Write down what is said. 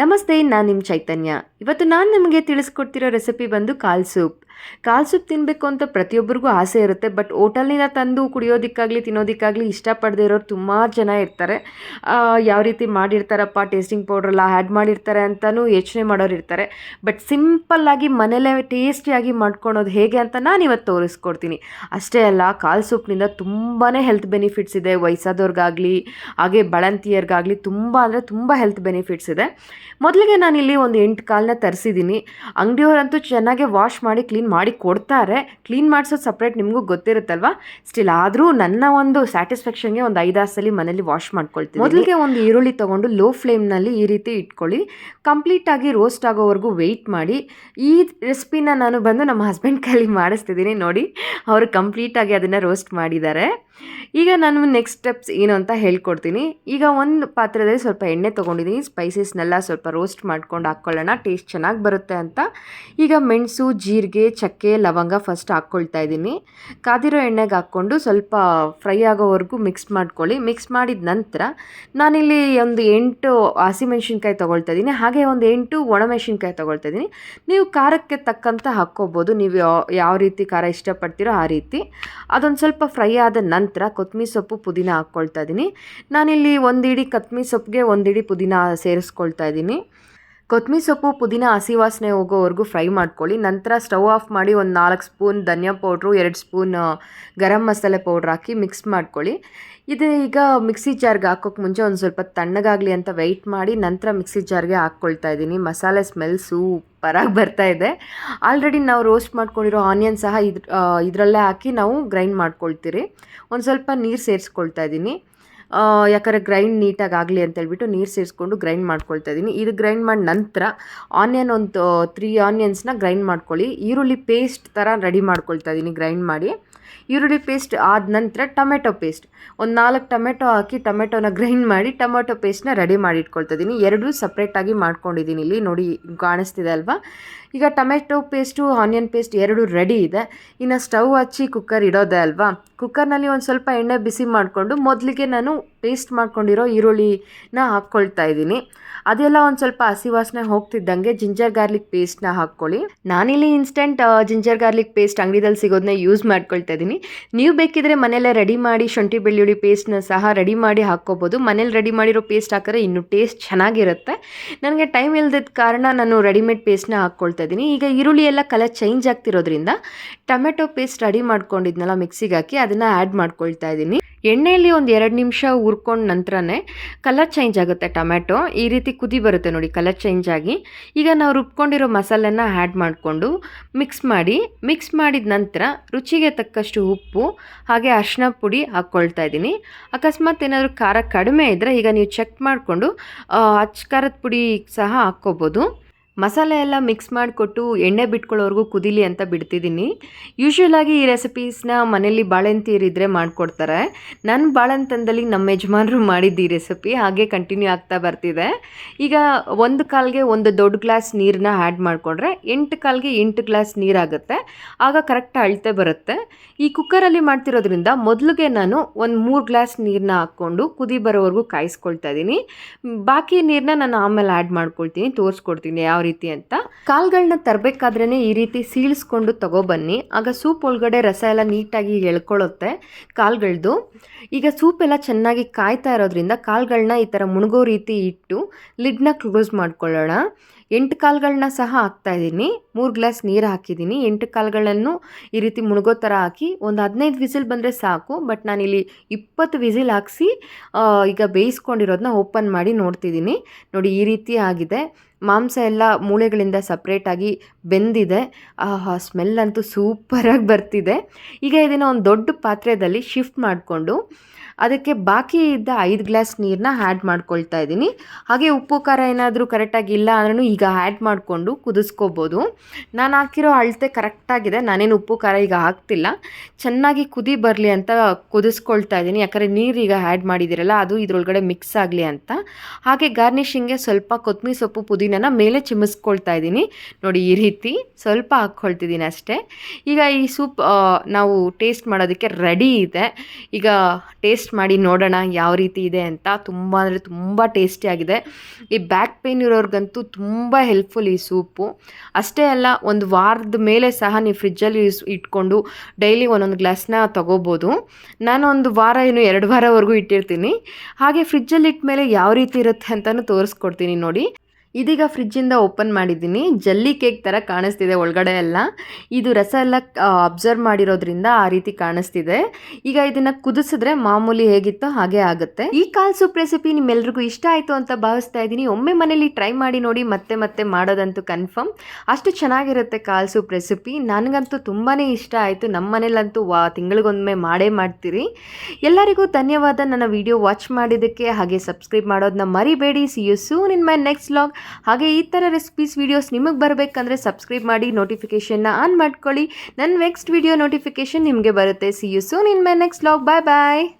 ನಮಸ್ತೆ, ನಾನು ನಿಮ್ಮ ಚೈತನ್ಯ. ಇವತ್ತು ನಾನು ನಿಮಗೆ ತಿಳಿಸ್ಕೊಡ್ತಿರೋ ರೆಸಿಪಿ ಬಂದು ಕಾಲ್ ಸೂಪ್. ಕಾಲ್ ಸೂಪ್ ತಿನ್ನಬೇಕು ಅಂತ ಪ್ರತಿಯೊಬ್ಬರಿಗೂ ಆಸೆ ಇರುತ್ತೆ, ಬಟ್ ಹೋಟೆಲ್ನಿಂದ ತಂದು ಕುಡಿಯೋದಕ್ಕಾಗಲಿ, ತಿನ್ನೋದಕ್ಕಾಗಲಿ ಇಷ್ಟಪಡದೇ ಇರೋರು ತುಂಬ ಜನ ಇರ್ತಾರೆ. ಯಾವ ರೀತಿ ಮಾಡಿರ್ತಾರಪ್ಪ, ಟೇಸ್ಟಿಂಗ್ ಪೌಡ್ರೆಲ್ಲ ಆ್ಯಡ್ ಮಾಡಿರ್ತಾರೆ ಅಂತಲೂ ಯೋಚನೆ ಮಾಡೋರು ಇರ್ತಾರೆ. ಬಟ್ ಸಿಂಪಲ್ಲಾಗಿ ಮನೇಲೇ ಟೇಸ್ಟಿಯಾಗಿ ಮಾಡ್ಕೊಳೋದು ಹೇಗೆ ಅಂತ ನಾನು ಇವತ್ತು ತೋರಿಸ್ಕೊಡ್ತೀನಿ. ಅಷ್ಟೇ ಅಲ್ಲ, ಕಾಲ್ ಸೂಪ್ನಿಂದ ತುಂಬಾ ಹೆಲ್ತ್ ಬೆನಿಫಿಟ್ಸ್ ಇದೆ. ವಯಸ್ಸಾದವ್ರಿಗಾಗಲಿ ಹಾಗೆ ಬಳಂತಿಯರ್ಗಾಗಲಿ ತುಂಬ ಅಂದರೆ ತುಂಬ ಹೆಲ್ತ್ ಬೆನಿಫಿಟ್ಸ್ ಇದೆ. ಮೊದಲಿಗೆ ನಾನಿಲ್ಲಿ ಒಂದು ಎಂಟು ಕಾಲನ್ನ ತರಿಸಿದ್ದೀನಿ. ಅಂಗಡಿಯವರಂತೂ ಚೆನ್ನಾಗೆ ವಾಶ್ ಮಾಡಿ, ಕ್ಲೀನ್ ಮಾಡಿ ಕೊಡ್ತಾರೆ. ಕ್ಲೀನ್ ಮಾಡಿಸೋದು ಸಪ್ರೇಟ್ ನಿಮಗೂ ಗೊತ್ತಿರುತ್ತಲ್ವ? ಸ್ಟಿಲ್ ಆದರೂ ನನ್ನ ಒಂದು ಸ್ಯಾಟಿಸ್ಫ್ಯಾಕ್ಷನ್ಗೆ ಒಂದು ಐದಾರು ಸಲ ಮನೇಲಿ ವಾಶ್ ಮಾಡ್ಕೊಳ್ತೀನಿ ಮೊದಲಿಗೆ ಒಂದು ಈರುಳ್ಳಿ ತೊಗೊಂಡು ಲೋ ಫ್ಲೇಮ್ನಲ್ಲಿ ಈ ರೀತಿ ಇಟ್ಕೊಳ್ಳಿ. ಕಂಪ್ಲೀಟಾಗಿ ರೋಸ್ಟ್ ಆಗೋವರೆಗೂ ವೆಯ್ಟ್ ಮಾಡಿ. ಈ ರೆಸಿಪಿನ ನಾನು ಬಂದು ನಮ್ಮ ಹಸ್ಬೆಂಡ್ ಕೈಲಿ ಮಾಡಿಸ್ತಿದ್ದೀನಿ ನೋಡಿ. ಅವರು ಕಂಪ್ಲೀಟಾಗಿ ಅದನ್ನು ರೋಸ್ಟ್ ಮಾಡಿದ್ದಾರೆ. ಈಗ ನಾನು ನೆಕ್ಸ್ಟ್ ಸ್ಟೆಪ್ಸ್ ಏನು ಅಂತ ಹೇಳ್ಕೊಡ್ತೀನಿ. ಈಗ ಒಂದು ಪಾತ್ರೆದಲ್ಲಿ ಸ್ವಲ್ಪ ಎಣ್ಣೆ ತೊಗೊಂಡಿದ್ದೀನಿ. ಸ್ಪೈಸಸ್ನೆಲ್ಲ ಸ್ವಲ್ಪ ರೋಸ್ಟ್ ಮಾಡ್ಕೊಂಡು ಹಾಕ್ಕೊಳ್ಳೋಣ. ಟೇಸ್ಟ್ ಚೆನ್ನಾಗಿ ಬರುತ್ತೆ ಅಂತ. ಈಗ ಮೆಣಸು, ಜೀರಿಗೆ, ಚಕ್ಕೆ, ಲವಂಗ ಫಸ್ಟ್ ಹಾಕ್ಕೊಳ್ತಾ ಇದ್ದೀನಿ. ಕಾದಿರೋ ಎಣ್ಣೆಗೆ ಹಾಕ್ಕೊಂಡು ಸ್ವಲ್ಪ ಫ್ರೈ ಆಗೋವರೆಗೂ ಮಿಕ್ಸ್ ಮಾಡ್ಕೊಳ್ಳಿ. ಮಿಕ್ಸ್ ಮಾಡಿದ ನಂತರ ನಾನಿಲ್ಲಿ ಒಂದು ಎಂಟು ಹಸಿಮೆಣ್ಸಿನ್ಕಾಯಿ ತೊಗೊಳ್ತಾ ಇದ್ದೀನಿ. ಹಾಗೆ ಒಂದು ಎಂಟು ಒಣಮೆಣಸಿನ್ಕಾಯಿ ತೊಗೊಳ್ತಾ ಇದ್ದೀನಿ. ನೀವು ಖಾರಕ್ಕೆ ತಕ್ಕಂತ ಹಾಕ್ಕೋಬೋದು. ನೀವು ಯಾವ ರೀತಿ ಖಾರ ಇಷ್ಟಪಡ್ತೀರೋ ಆ ರೀತಿ. ಅದೊಂದು ಸ್ವಲ್ಪ ಫ್ರೈ ಆದ ನಂತರ ಕೊತ್ತಂಬರಿ ಸೊಪ್ಪು ಪುದೀನ ಹಾಕ್ಕೊಳ್ತಾ ಇದ್ದೀನಿ. ನಾನಿಲ್ಲಿ ಒಂದು ಹಿಡಿ ಕೊತ್ತಂಬರಿ ಸೊಪ್ಪಿಗೆ ಒಂದು ಹಿಡಿ ಪುದೀನ ಸೇರಿಸ್ಕೊಳ್ತಾ ಇದ್ದೀನಿ. ಕೊತ್ತಂಬರಿ ಸೊಪ್ಪು ಪುದೀನ ಹಸಿ ವಾಸನೆ ಹೋಗೋವರೆಗೂ ಫ್ರೈ ಮಾಡ್ಕೊಳ್ಳಿ. ನಂತರ ಸ್ಟವ್ ಆಫ್ ಮಾಡಿ ಒಂದು ನಾಲ್ಕು ಸ್ಪೂನ್ ಧನಿಯಾ ಪೌಡ್ರು, ಎರಡು ಸ್ಪೂನ್ ಗರಂ ಮಸಾಲೆ ಪೌಡ್ರ್ ಹಾಕಿ ಮಿಕ್ಸ್ ಮಾಡ್ಕೊಳ್ಳಿ. ಇದು ಈಗ ಮಿಕ್ಸಿ ಜಾರ್ಗೆ ಹಾಕೋಕ್ಕೆ ಮುಂಚೆ ಒಂದು ಸ್ವಲ್ಪ ತಣ್ಣಗಾಗಲಿ ಅಂತ ವೆಯ್ಟ್ ಮಾಡಿ ನಂತರ ಮಿಕ್ಸಿ ಜಾರ್ಗೆ ಹಾಕ್ಕೊಳ್ತಾ ಇದ್ದೀನಿ. ಮಸಾಲೆ ಸ್ಮೆಲ್ ಸೂಪರಾಗಿ ಬರ್ತಾ ಇದೆ. ಆಲ್ರೆಡಿ ನಾವು ರೋಸ್ಟ್ ಮಾಡ್ಕೊಂಡಿರೋ ಆನಿಯನ್ ಸಹ ಇದ್ರ ಇದರಲ್ಲೇ ಹಾಕಿ ನಾವು ಗ್ರೈಂಡ್ ಮಾಡ್ಕೊಳ್ತೀರಿ. ಒಂದು ಸ್ವಲ್ಪ ನೀರು ಸೇರಿಸ್ಕೊಳ್ತಾ ಇದ್ದೀನಿ. ಯಾಕಂದರೆ ಗ್ರೈಂಡ್ ನೀಟಾಗಿ ಆಗಲಿ ಅಂತೇಳ್ಬಿಟ್ಟು ನೀರು ಸೇರಿಸ್ಕೊಂಡು ಗ್ರೈಂಡ್ ಮಾಡ್ಕೊಳ್ತಾ ಇದ್ದೀನಿ ಇದು ಗ್ರೈಂಡ್ ಮಾಡಿ ನಂತರ ಆನಿಯನ್ ಒಂದು ತ್ರೀ ಆನಿಯನ್ಸ್ನ ಗ್ರೈಂಡ್ ಮಾಡ್ಕೊಳ್ಳಿ. ಈರುಳ್ಳಿ ಪೇಸ್ಟ್ ಥರ ರೆಡಿ ಮಾಡ್ಕೊಳ್ತಾ ಇದ್ದೀನಿ ಗ್ರೈಂಡ್ ಮಾಡಿ. ಈರುಳ್ಳಿ ಪೇಸ್ಟ್ ಆದ ನಂತರ ಟೊಮೆಟೊ ಪೇಸ್ಟ್ ಒಂದು ನಾಲ್ಕು ಟೊಮೆಟೊ ಹಾಕಿ ಟೊಮೆಟೊನ ಗ್ರೈಂಡ್ ಮಾಡಿ ಟೊಮೆಟೊ ಪೇಸ್ಟ್ನ ರೆಡಿ ಮಾಡಿ ಇಟ್ಕೊಳ್ತಾ ಇದ್ದೀನಿ ಎರಡೂ ಸಪ್ರೇಟಾಗಿ ಮಾಡ್ಕೊಂಡಿದ್ದೀನಿ ಇಲ್ಲಿ. ನೋಡಿ, ಕಾಣಿಸ್ತಿದೆ ಅಲ್ವಾ? ಈಗ ಟೊಮೆಟೊ ಪೇಸ್ಟು ಆನಿಯನ್ ಪೇಸ್ಟ್ ಎರಡು ರೆಡಿ ಇದೆ. ಇನ್ನು ಸ್ಟವ್ ಹಚ್ಚಿ ಕುಕ್ಕರ್ ಇಡೋದೆ ಅಲ್ವಾ? ಕುಕ್ಕರ್ನಲ್ಲಿ ಒಂದು ಸ್ವಲ್ಪ ಎಣ್ಣೆ ಬಿಸಿ ಮಾಡಿಕೊಂಡು ಮೊದಲಿಗೆ ನಾನು ಪೇಸ್ಟ್ ಮಾಡ್ಕೊಂಡಿರೋ ಈರುಳ್ಳಿನ ಹಾಕ್ಕೊಳ್ತಾ ಇದ್ದೀನಿ. ಅದೆಲ್ಲ ಒಂದು ಸ್ವಲ್ಪ ಹಸಿ ವಾಸನೆ ಹೋಗ್ತಿದ್ದಂಗೆ ಜಿಂಜರ್ ಗಾರ್ಲಿಕ್ ಪೇಸ್ಟ್ನ ಹಾಕ್ಕೊಳ್ಳಿ. ನಾನಿಲ್ಲಿ ಇನ್ಸ್ಟೆಂಟ್ ಜಿಂಜರ್ ಗಾರ್ಲಿಕ್ ಪೇಸ್ಟ್ ಅಂಗಡಿದಲ್ಲಿ ಸಿಗೋದನ್ನ ಯೂಸ್ ಮಾಡ್ಕೊಳ್ತಾ ಇದ್ದೀನಿ. ನೀವು ಬೇಕಿದ್ರೆ ಮನೆಯಲ್ಲೇ ರೆಡಿ ಮಾಡಿ ಶುಂಠಿ, ಬೆಳ್ಳುಳ್ಳಿ ಪೇಸ್ಟ್ನ ಸಹ ರೆಡಿ ಮಾಡಿ ಹಾಕ್ಕೋಬೋದು. ಮನೇಲಿ ರೆಡಿ ಮಾಡಿರೋ ಪೇಸ್ಟ್ ಹಾಕಿದ್ರೆ ಇನ್ನೂ ಟೇಸ್ಟ್ ಚೆನ್ನಾಗಿರುತ್ತೆ. ನನಗೆ ಟೈಮ್ ಇಲ್ದಿದ್ದ ಕಾರಣ ನಾನು ರೆಡಿಮೇಡ್ ಪೇಸ್ಟ್ನ ಹಾಕ್ಕೊಳ್ತಾ ಇದ್ದೀನಿ. ಈಗ ಈರುಳ್ಳಿ ಎಲ್ಲ ಕಲರ್ ಚೇಂಜ್ ಆಗ್ತಿರೋದ್ರಿಂದ ಟೊಮೆಟೊ ಪೇಸ್ಟ್ ರೆಡಿ ಮಾಡ್ಕೊಂಡಿದ್ನಲ್ಲ ಮಿಕ್ಸಿಗೆ ಹಾಕಿ ಅದನ್ನು ಆ್ಯಡ್ ಮಾಡ್ಕೊಳ್ತಾ ಇದ್ದೀನಿ. ಎಣ್ಣೆಯಲ್ಲಿ ಒಂದು ಎರಡು ನಿಮಿಷ ಹುರ್ಕೊಂಡ ನಂತರನೇ ಕಲರ್ ಚೇಂಜ್ ಆಗುತ್ತೆ ಟೊಮ್ಯಾಟೊ. ಈ ರೀತಿ ಕುದಿ ಬರುತ್ತೆ ನೋಡಿ ಕಲರ್ ಚೇಂಜ್ ಆಗಿ. ಈಗ ನಾವು ರುಬ್ಕೊಂಡಿರೋ ಮಸಾಲೆನ ಆ್ಯಡ್ ಮಾಡಿಕೊಂಡು ಮಿಕ್ಸ್ ಮಾಡಿ ಮಿಕ್ಸ್ ಮಾಡಿದ ನಂತರ ರುಚಿಗೆ ತಕ್ಕಷ್ಟು ಉಪ್ಪು, ಹಾಗೆ ಅರಿಶಿನ ಪುಡಿ ಹಾಕ್ಕೊಳ್ತಾ ಇದ್ದೀನಿ. ಅಕಸ್ಮಾತ್ ಏನಾದರೂ ಖಾರ ಕಡಿಮೆ ಇದ್ದರೆ ಈಗ ನೀವು ಚೆಕ್ ಮಾಡಿಕೊಂಡು ಅಚ್ಚ ಖಾರದ ಪುಡಿ ಸಹ ಹಾಕ್ಕೋಬೋದು. ಮಸಾಲೆ ಎಲ್ಲ ಮಿಕ್ಸ್ ಮಾಡಿಕೊಟ್ಟು ಎಣ್ಣೆ ಬಿಟ್ಕೊಳ್ಳೋವರೆಗೂ ಕುದೀಲಿ ಅಂತ ಬಿಡ್ತಿದ್ದೀನಿ. ಯೂಶ್ವಲಾಗಿ ಈ ರೆಸಿಪೀಸ್ನ ಮನೇಲಿ ಬಾಳೆಂತೀರಿದ್ರೆ ಮಾಡಿಕೊಡ್ತಾರೆ. ನನ್ನ ಬಾಳೆಂತಂದಲ್ಲಿ ನಮ್ಮ ಯಜಮಾನರು ಮಾಡಿದ್ದು ಈ ರೆಸಿಪಿ ಹಾಗೆ ಕಂಟಿನ್ಯೂ ಆಗ್ತಾ ಬರ್ತಿದೆ. ಈಗ ಒಂದು ಕಾಲ್ಗೆ ಒಂದು ದೊಡ್ಡ ಗ್ಲಾಸ್ ನೀರನ್ನ ಆ್ಯಡ್ ಮಾಡಿಕೊಂಡ್ರೆ ಎಂಟು ಕಾಲ್ಗೆ ಎಂಟು ಗ್ಲಾಸ್ ನೀರಾಗುತ್ತೆ ಆಗ ಕರೆಕ್ಟ್ ಅಳತೆ ಬರುತ್ತೆ. ಈ ಕುಕ್ಕರಲ್ಲಿ ಮಾಡ್ತಿರೋದ್ರಿಂದ ಮೊದಲಿಗೆ ನಾನು ಒಂದು ಮೂರು ಗ್ಲಾಸ್ ನೀರನ್ನ ಹಾಕ್ಕೊಂಡು ಕುದಿ ಬರೋವರೆಗೂ ಕಾಯಿಸ್ಕೊಳ್ತಾ ಇದ್ದೀನಿ. ಬಾಕಿ ನೀರನ್ನ ನಾನು ಆಮೇಲೆ ಆ್ಯಡ್ ಮಾಡ್ಕೊಳ್ತೀನಿ, ತೋರಿಸ್ಕೊಡ್ತೀನಿ ಯಾವ ರೀತಿ ಅಂತ. ಕಾಲ್ಗಳನ್ನ ತರಬೇಕಾದ್ರೇ ಈ ರೀತಿ ಸೀಳಿಸ್ಕೊಂಡು ತಗೊಬನ್ನಿ. ಆಗ ಸೂಪ್ ಒಳಗಡೆ ರಸ ಎಲ್ಲ ನೀಟಾಗಿ ಎಳ್ಕೊಳ್ಳುತ್ತೆ ಕಾಲ್ಗಳದ್ದು ಈಗ ಸೂಪ್ ಎಲ್ಲ ಚೆನ್ನಾಗಿ ಕಾಯ್ತಾ ಇರೋದ್ರಿಂದ ಕಾಲ್ಗಳನ್ನ ಈ ಥರ ಮುಣುಗೋ ರೀತಿ ಇಟ್ಟು ಲಿಡ್ನ ಕ್ಲೋಸ್ ಮಾಡ್ಕೊಳ್ಳೋಣ. ಎಂಟು ಕಾಳುಗಳನ್ನ ಸಹ ಹಾಕ್ತಾ ಇದ್ದೀನಿ. ಮೂರು ಗ್ಲಾಸ್ ನೀರು ಹಾಕಿದ್ದೀನಿ. ಎಂಟು ಕಾಳುಗಳನ್ನು ಈ ರೀತಿ ಮುಳುಗೋ ಥರ ಹಾಕಿ ಒಂದು ಹದಿನೈದು ವಿಸಿಲ್ ಬಂದರೆ ಸಾಕು. ಬಟ್ ನಾನಿಲ್ಲಿ ಇಪ್ಪತ್ತು ವಿಸಿಲ್ ಹಾಕಿಸಿ ಈಗ ಬೇಯಿಸ್ಕೊಂಡಿರೋದನ್ನ ಓಪನ್ ಮಾಡಿ ನೋಡ್ತಿದ್ದೀನಿ. ನೋಡಿ, ಈ ರೀತಿ ಆಗಿದೆ. ಮಾಂಸ ಎಲ್ಲ ಮೂಳೆಗಳಿಂದ ಸಪ್ರೇಟಾಗಿ ಬೆಂದಿದೆ. ಸ್ಮೆಲ್ ಅಂತೂ ಸೂಪರಾಗಿ ಬರ್ತಿದೆ. ಈಗ ಇದನ್ನು ಒಂದು ದೊಡ್ಡ ಪಾತ್ರೆಯಲ್ಲಿ ಶಿಫ್ಟ್ ಮಾಡಿಕೊಂಡು ಅದಕ್ಕೆ ಬಾಕಿ ಇದ್ದ ಐದು ಗ್ಲಾಸ್ ನೀರನ್ನ ಆ್ಯಡ್ ಮಾಡ್ಕೊಳ್ತಾ ಇದ್ದೀನಿ. ಹಾಗೆ ಉಪ್ಪು, ಖಾರ ಏನಾದರೂ ಕರೆಕ್ಟಾಗಿ ಇಲ್ಲ ಅಂದ್ರೂ ಈಗ ಆ್ಯಡ್ ಮಾಡಿಕೊಂಡು ಕುದಿಸ್ಕೋಬೋದು. ನಾನು ಹಾಕಿರೋ ಅಳತೆ ಕರೆಕ್ಟಾಗಿದೆ ನಾನೇನು ಉಪ್ಪು, ಖಾರ ಈಗ ಹಾಕ್ತಿಲ್ಲ. ಚೆನ್ನಾಗಿ ಕುದಿ ಬರಲಿ ಅಂತ ಕುದಿಸ್ಕೊಳ್ತಾ ಇದ್ದೀನಿ. ಯಾಕಂದರೆ ನೀರು ಈಗ ಆ್ಯಡ್ ಮಾಡಿದ್ದೀರಲ್ಲ, ಅದು ಇದರೊಳಗಡೆ ಮಿಕ್ಸ್ ಆಗಲಿ ಅಂತ. ಹಾಗೆ ಗಾರ್ನಿಷಿಂಗ್ಗೆ ಸ್ವಲ್ಪ ಕೊತ್ತಂಬರಿ ಸೊಪ್ಪು ಪುದೀನನ ಮೇಲೆ ಚಿಮ್ಮಿಸ್ಕೊಳ್ತಾ ಇದ್ದೀನಿ. ನೋಡಿ ಈ ರೀತಿ ಸ್ವಲ್ಪ ಹಾಕ್ಕೊಳ್ತಿದ್ದೀನಿ ಅಷ್ಟೇ. ಈಗ ಈ ಸೂಪ್ ನಾವು ಟೇಸ್ಟ್ ಮಾಡೋದಕ್ಕೆ ರೆಡಿ ಇದೆ. ಈಗ ಟೇಸ್ಟ್ ಟೇಸ್ಟ್ ಮಾಡಿ ನೋಡೋಣ ಯಾವ ರೀತಿ ಇದೆ ಅಂತ. ತುಂಬ ಅಂದರೆ ತುಂಬ ಟೇಸ್ಟಿಯಾಗಿದೆ ಈ ಬ್ಯಾಕ್ ಪೇನ್ ಇರೋರ್ಗಂತೂ ತುಂಬ ಹೆಲ್ಪ್ಫುಲ್ ಈ ಸೂಪು. ಅಷ್ಟೇ ಅಲ್ಲ, ಒಂದು ವಾರದ ಮೇಲೆ ಸಹ ನೀವು ಫ್ರಿಜ್ಜಲ್ಲಿ ಇಟ್ಕೊಂಡು ಡೈಲಿ ಒಂದೊಂದು ಗ್ಲಾಸ್ನ ತಗೋಬೋದು. ನಾನು ಒಂದು ವಾರ ಏನು ಎರಡು ವಾರವರೆಗೂ ಇಟ್ಟಿರ್ತೀನಿ. ಹಾಗೆ ಫ್ರಿಜ್ಜಲ್ಲಿ ಇಟ್ಟ ಮೇಲೆ ಯಾವ ರೀತಿ ಇರುತ್ತೆ ಅಂತಲೂ ತೋರಿಸ್ಕೊಡ್ತೀನಿ ನೋಡಿ. ಇದೀಗ ಫ್ರಿಜ್ಜಿಂದ ಓಪನ್ ಮಾಡಿದ್ದೀನಿ. ಜಲ್ಲಿ ಕೇಕ್ ಥರ ಕಾಣಿಸ್ತಿದೆ ಒಳಗಡೆ ಎಲ್ಲ. ಇದು ರಸ ಎಲ್ಲ ಅಬ್ಸರ್ವ್ ಮಾಡಿರೋದ್ರಿಂದ ಆ ರೀತಿ ಕಾಣಿಸ್ತಿದೆ. ಈಗ ಇದನ್ನು ಕುದಿಸಿದ್ರೆ ಮಾಮೂಲಿ ಹೇಗಿತ್ತೋ ಹಾಗೆ ಆಗುತ್ತೆ. ಈ ಕಾಲ್ ಸೂಪ್ ರೆಸಿಪಿ ನಿಮ್ಮೆಲ್ರಿಗೂ ಇಷ್ಟ ಆಯಿತು ಅಂತ ಭಾವಿಸ್ತಾ ಇದ್ದೀನಿ. ಒಮ್ಮೆ ಮನೇಲಿ ಟ್ರೈ ಮಾಡಿ ನೋಡಿ ಮತ್ತೆ ಮತ್ತೆ ಮಾಡೋದಂತೂ ಕನ್ಫರ್ಮ್ ಅಷ್ಟು ಚೆನ್ನಾಗಿರುತ್ತೆ ಕಾಲ್ ಸೂಪ್ ರೆಸಿಪಿ ನನಗಂತೂ ತುಂಬಾ ಇಷ್ಟ ಆಯಿತು. ನಮ್ಮ ಮನೇಲಂತೂ ವಾ, ತಿಂಗಳಿಗೊಮ್ಮೆ ಮಾಡೇ ಮಾಡ್ತೀರಿ. ಎಲ್ಲರಿಗೂ ಧನ್ಯವಾದ. ನನ್ನ ವಿಡಿಯೋ ವಾಚ್ ಮಾಡಿದ್ದಕ್ಕೆ ಹಾಗೆ ಸಬ್ಸ್ಕ್ರೈಬ್ ಮಾಡೋದನ್ನ ಮರಿಬೇಡಿ. See you soon in my next vlog ಹಾಗೆ ಈ ಥರ ರೆಸಿಪೀಸ್ ವೀಡಿಯೋಸ್ ನಿಮಗೆ ಬರಬೇಕಂದ್ರೆ ಸಬ್ಸ್ಕ್ರೈಬ್ ಮಾಡಿ ನೋಟಿಫಿಕೇಷನ್ನ ಆನ್ ಮಾಡ್ಕೊಳ್ಳಿ. ನನ್ನ ನೆಕ್ಸ್ಟ್ ವಿಡಿಯೋ ನೋಟಿಫಿಕೇಷನ್ ನಿಮಗೆ ಬರುತ್ತೆ. See you soon in my next vlog bye bye